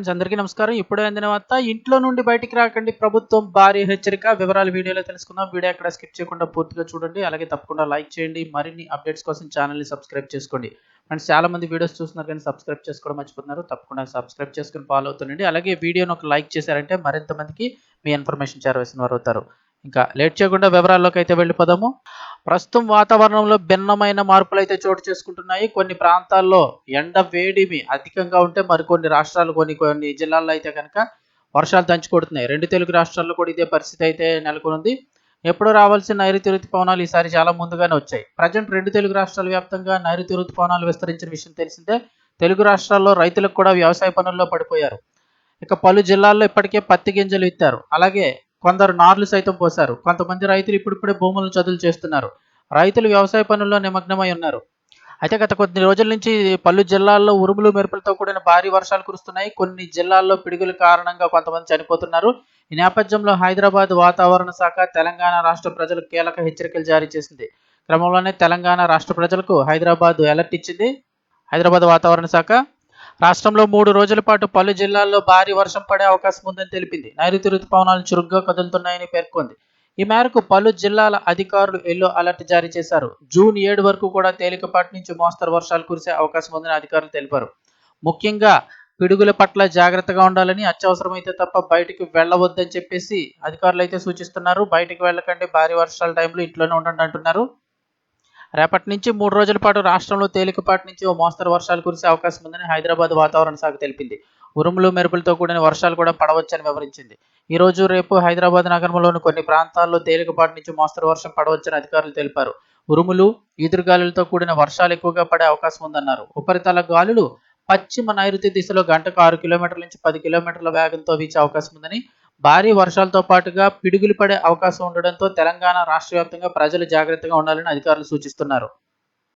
Friends, అందరికీ నమస్కారం. ఇప్పుడే అందిన వార్త ఇంట్లో నుండి బయటికి రాకండి. ప్రభుత్వం భారీ హెచ్చరిక. వివరాలు వీడియోలో తెలుసుకుందాం. వీడియో అక్కడ స్కిప్ చేయకుండా పూర్తిగా చూడండి. అలాగే తప్పకుండా లైక్ చేయండి. మరిన్ని అప్డేట్స్ కోసం ఛానల్ని సబ్స్క్రైబ్ చేసుకోండి. ఫ్రెండ్స్ చాలా మంది వీడియోస్ చూస్తున్నారు కానీ సబ్స్క్రైబ్ చేసుకోవడం మర్చిపోతున్నారు. తప్పకుండా సబ్స్క్రైబ్ చేసుకుని ఫాలో అవుతుండండి. అలాగే వీడియోని ఒక లైక్ చేశారంటే మరింత మందికి మీ ఇన్ఫర్మేషన్ చేరవేసిన వారు అవుతారు. ఇంకా లేట్ చేయకుండా వివరాల్లోకి అయితే వెళ్ళిపోదాము. ప్రస్తుతం వాతావరణంలో భిన్నమైన మార్పులు అయితే చోటు చేసుకుంటున్నాయి. కొన్ని ప్రాంతాల్లో ఎండ వేడిమి అధికంగా ఉంటే మరికొన్ని రాష్ట్రాలు కొన్ని కొన్ని జిల్లాల్లో అయితే కనుక వర్షాలు దంచుకొడుతున్నాయి. రెండు తెలుగు రాష్ట్రాల్లో కూడా ఇదే పరిస్థితి అయితే నెలకొనుంది. ఎప్పుడు రావాల్సిన నైరుతి ఋతుపవనాలు ఈసారి చాలా ముందుగానే వచ్చాయి. ప్రజెంట్ రెండు తెలుగు రాష్ట్రాల వ్యాప్తంగా నైరుతి ఋతుపవనాలు విస్తరించిన విషయం తెలిసిందే. తెలుగు రాష్ట్రాల్లో రైతులకు కూడా వ్యవసాయ పనుల్లో పడిపోయారు. ఇక పలు జిల్లాల్లో ఇప్పటికే పత్తి గింజలు ఇత్తారు అలాగే కొందరు నార్లు సైతం పోశారు. కొంతమంది రైతులు ఇప్పుడిప్పుడే భూములను చదువులు చేస్తున్నారు. రైతులు వ్యవసాయ పనుల్లో నిమగ్నమై ఉన్నారు. అయితే గత కొద్ది రోజుల నుంచి పలు జిల్లాల్లో ఉరుములు మెరుపులతో కూడిన భారీ వర్షాలు కురుస్తున్నాయి. కొన్ని జిల్లాల్లో పిడుగుల కారణంగా కొంతమంది చనిపోతున్నారు. ఈ నేపథ్యంలో హైదరాబాద్ వాతావరణ శాఖ తెలంగాణ రాష్ట్ర ప్రజలకు కీలక హెచ్చరికలు జారీ చేసింది. క్రమంలోనే తెలంగాణ రాష్ట్ర ప్రజలకు హైదరాబాద్ అలర్ట్ ఇచ్చింది. హైదరాబాద్ వాతావరణ శాఖ రాష్ట్రంలో మూడు రోజుల పాటు పలు జిల్లాల్లో భారీ వర్షం పడే అవకాశం ఉందని తెలిపింది. నైరుతి ఋతుపవనాలు చురుగ్గా కదులుతున్నాయని పేర్కొంది. ఈ మేరకు పలు జిల్లాల అధికారులు ఎల్లో అలర్ట్ జారీ చేశారు. జూన్ ఏడు వరకు కూడా తేలికపాటి నుంచి మోస్తరు వర్షాలు కురిసే అవకాశం ఉందని అధికారులు తెలిపారు. ముఖ్యంగా పిడుగుల పట్ల జాగ్రత్తగా ఉండాలని అత్యవసరమైతే తప్ప బయటికి వెళ్ళవద్దని చెప్పేసి అధికారులు అయితే సూచిస్తున్నారు. బయటికి వెళ్ళకండి భారీ వర్షాల టైంలో ఇంట్లోనే ఉండండి అంటున్నారు. రేపటి నుంచి మూడు రోజుల పాటు రాష్ట్రంలో తేలికపాటి నుంచి ఓ మోస్తరు వర్షాలు కురిసే అవకాశం ఉందని హైదరాబాద్ వాతావరణ శాఖ తెలిపింది. ఉరుములు మెరుపులతో కూడిన వర్షాలు కూడా పడవచ్చని వివరించింది. ఈ రోజు రేపు హైదరాబాద్ నగరంలోని కొన్ని ప్రాంతాల్లో తేలికపాటి నుంచి మోస్తరు వర్షం పడవచ్చని అధికారులు తెలిపారు. ఉరుములు ఈదురుగాలులతో కూడిన వర్షాలు ఎక్కువగా పడే అవకాశం ఉందన్నారు. ఉపరితల గాలులు పశ్చిమ నైరుతి దిశలో గంటకు ఆరు కిలోమీటర్ల నుంచి పది కిలోమీటర్ల వేగంతో వీచే అవకాశం ఉందని భారీ వర్షాలతో పాటుగా పిడుగులు పడే అవకాశం ఉండడంతో తెలంగాణ రాష్ట్ర వ్యాప్తంగా ప్రజలు జాగ్రత్తగా ఉండాలని అధికారులు సూచిస్తున్నారు.